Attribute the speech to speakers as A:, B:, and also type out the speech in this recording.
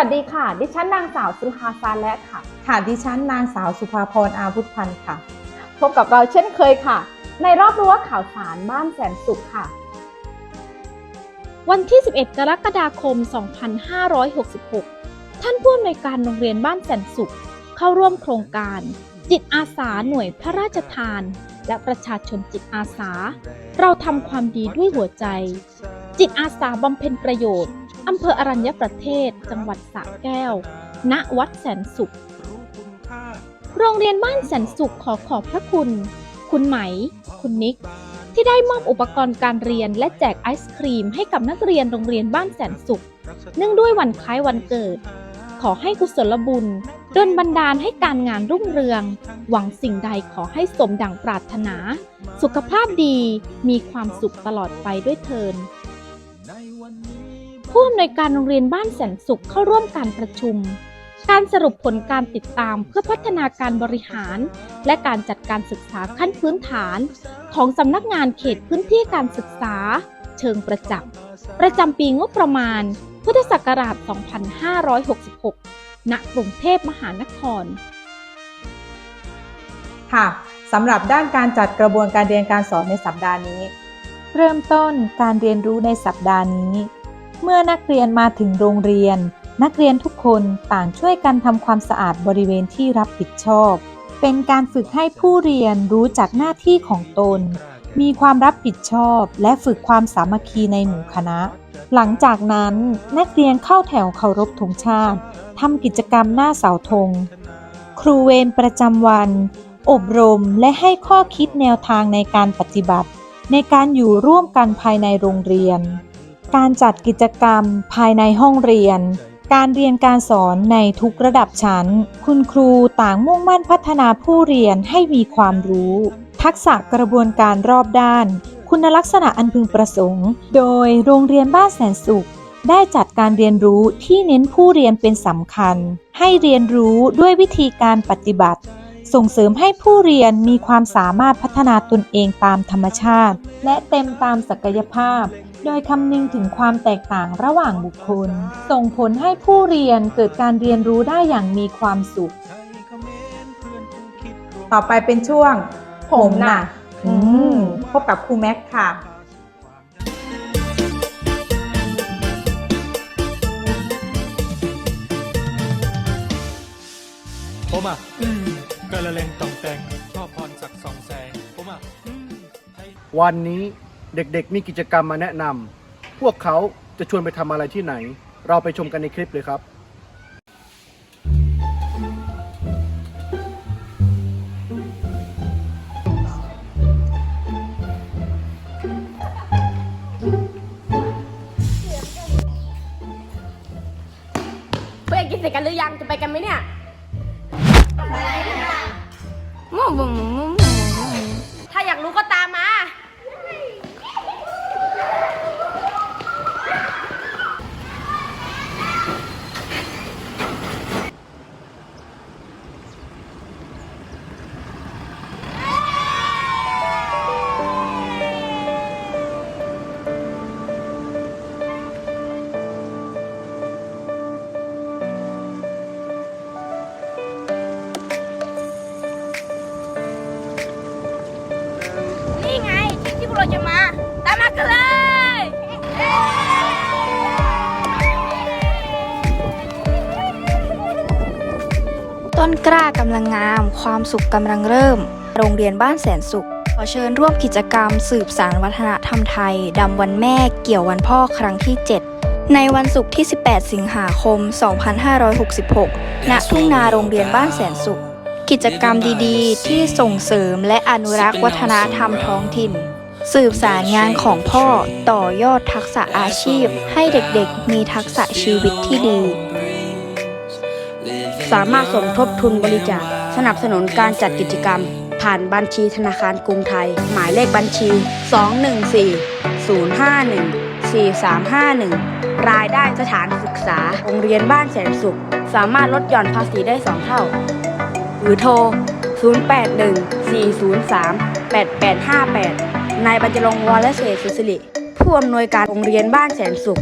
A: สวัสดีค่ะ ดิฉันนางสาวสุภาซาและค่ะ
B: ค่ะ ดิฉันนางสาวสุภาพรอาวุธพันธ์ค่ะ
A: พบกับเราเช่นเคยค่ะ ในรอบรั้วข่าวสารบ้านแสนสุขค่ะ
C: วันที่ 11 กรกฎาคม 2566 ท่านผู้อำนวยการโรงเรียนบ้านแสนสุข เข้าร่วมโครงการ จิตอาสาหน่วยพระราชทาน และประชาชนจิตอาสา เราทำความดีด้วยหัวใจ จิตอาสาบำเพ็ญประโยชน์ อำเภออรัญญประเทศ จังหวัดสระแก้ว ณ วัดแสนสุข โรงเรียนบ้านแสนสุขขอขอบพระคุณ คุณไหม คุณนิก ที่ได้มอบอุปกรณ์การเรียนและแจกไอศครีมให้กับนักเรียนโรงเรียนบ้านแสนสุข เนื่องด้วยวันคล้ายวันเกิด ขอให้กุศลบุญดลบันดาลให้การงานรุ่งเรือง หวังสิ่งใดขอให้สมดังปรารถนา สุขภาพดี มีความสุขตลอดไปด้วยเทิน ผู้อำนวยการโรงเรียนบ้านแสนสุขเข้าร่วมการประชุม การสรุปผลการติดตามเพื่อพัฒนาการบริหาร และการจัดการศึกษาขั้นพื้นฐาน ของสำนักงานเขตพื้นที่การศึกษา เชิงประจักษ์ประจำปีงบประมาณ พุทธศักราช 2566 ณ กรุงเทพมหานคร
B: ค่ะสำหรับด้านการจัดกระบวนการเรียนการสอนในสัปดาห์นี้ เริ่มต้นการเรียนรู้ในสัปดาห์นี้ เมื่อนักเรียนมาถึงโรงเรียน นักเรียนทุกคนต่างช่วยกันทำความสะอาดบริเวณที่รับผิดชอบ เป็นการฝึกให้ผู้เรียนรู้จักหน้าที่ของตน มีความรับผิดชอบและฝึกความสามัคคีในหมู่คณะ หลังจากนั้นนักเรียนเข้าแถวเคารพธงชาติทำกิจกรรมหน้าเสาธง ครูเวรประจำวัน อบรมและให้ข้อคิดแนวทางในการปฏิบัติ ในการอยู่ร่วมกันภายในโรงเรียน การจัดกิจกรรมภายในห้องเรียน การเรียนการสอนในทุกระดับชั้น คุณครูต่างมุ่งมั่นพัฒนาผู้เรียนให้มีความรู้ ทักษะกระบวนการรอบด้าน คุณลักษณะอันพึงประสงค์ โดยโรงเรียนบ้านแสนสุข ได้จัดการเรียนรู้ที่เน้นผู้เรียนเป็นสำคัญ ให้เรียนรู้ด้วยวิธีการปฏิบัติ ส่งเสริมให้ผู้เรียนมีความสามารถพัฒนาตนเองตามธรรมชาติ และเต็มตามศักยภาพ โดยคำนึงถึงความแตกต่างระหว่างบุคคล ส่งผลให้ผู้เรียนเกิดการเรียนรู้ได้อย่างมีความสุข ต่อไปเป็นช่วง
A: ผมน่ะ
B: อืมพบกับครูแม็กซ์ค่ะ
D: ผมอะอืมกระเลงต่องแต่งชอบพรศักดิ์สองแสงผมอะอืมให้
E: วันนี้ เด็กๆ มีกิจกรรมมาแนะนำพวกเขาจะชวนไปทำอะไรที่ไหน เราไปชมกันในคลิปเลยครับ
F: เพื่อนกินเสร็จกันหรือยังจะไปกันไหมเนี่ยไปถ้าอยากรู้ก็ตาม ต้น
G: กล้ากำลังงาม ความสุขกำลังเริ่ม โรงเรียนบ้านแสนสุข ขอเชิญร่วมกิจกรรมสืบสารวัฒนธรรมไทย ดำวันแม่เกี่ยววันพ่อครั้งที่ 7 ในวันศุกร์ที่ 18 สิงหาคม 2566 ณ ทุ่งนาโรงเรียนบ้านแสนสุข กิจกรรมดีๆ ที่ส่งเสริมและอนุรักษ์วัฒนธรรมท้องถิ่น สืบสารงานของพ่อต่อยอดทักษะอาชีพ ให้เด็กๆ มีทักษะชีวิตที่ดี
H: สามารถสมทบทุนบริจาคสนับสนุนการจัดกิจกรรม ผ่านบัญชีธนาคารกรุงไทย หมายเลขบัญชี 214 051 4351 รายได้สถานศึกษา โรงเรียนบ้านแสนสุข สามารถลดหย่อนภาษีได้ 2 เท่า หรือโทร 081 403 8858 นายบรรจรงค์วรเศษสุสิริผู้อำนวยการโรงเรียนบ้านแสนสุข